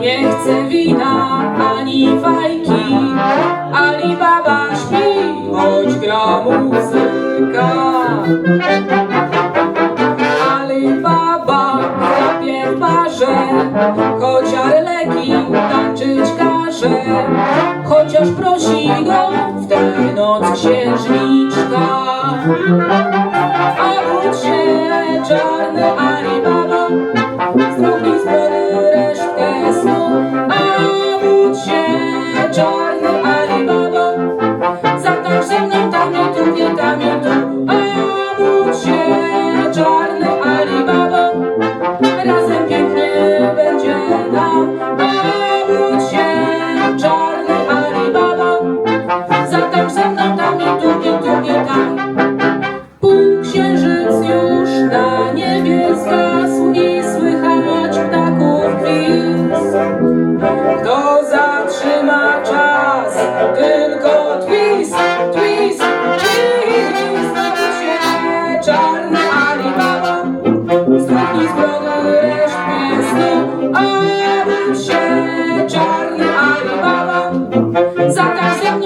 nie chce wina ani fajki. Alibaba śpi, choć gra muzyka. Alibaba chrapie w barze, choć Arleki tańczyć każe. Chociaż prosi go w tę noc księżniczka. A budź się czarny Alibaba Zdmuchnij z brody resztkę snu A budź się czarny Alibaba Zatańcz ze mną tam i tu, nie tam i tu Tylko twist, twist, twist. Się czarny Alibaba. Zdmuchnij z brody resztkę snu. A budź się czarny Alibaba. Zatańcz ze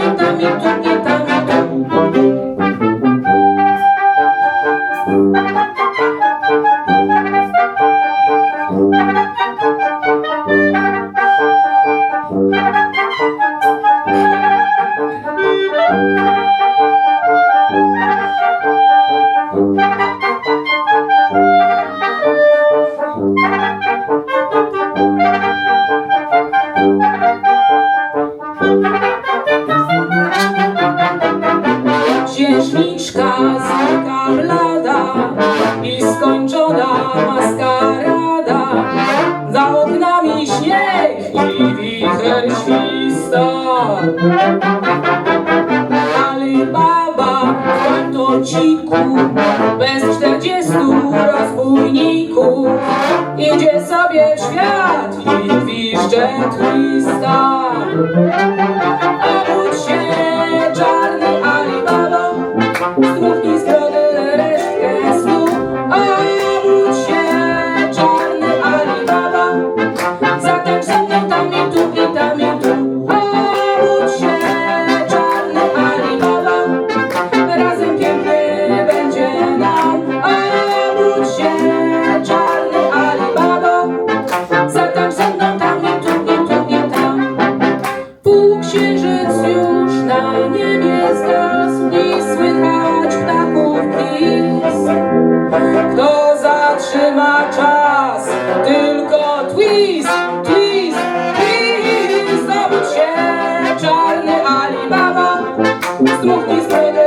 Za oknami śnieg i wicher śwista. Alibaba w kantociku bez czterdziestu rozbójników idzie sobie świat i gwizdże twista. nie, nie zgasł, nie słychać ptaków pis. Kto zatrzyma czas, tylko twist, twist, twist. Zdobyć się czarny Alibaba, struchnij swojego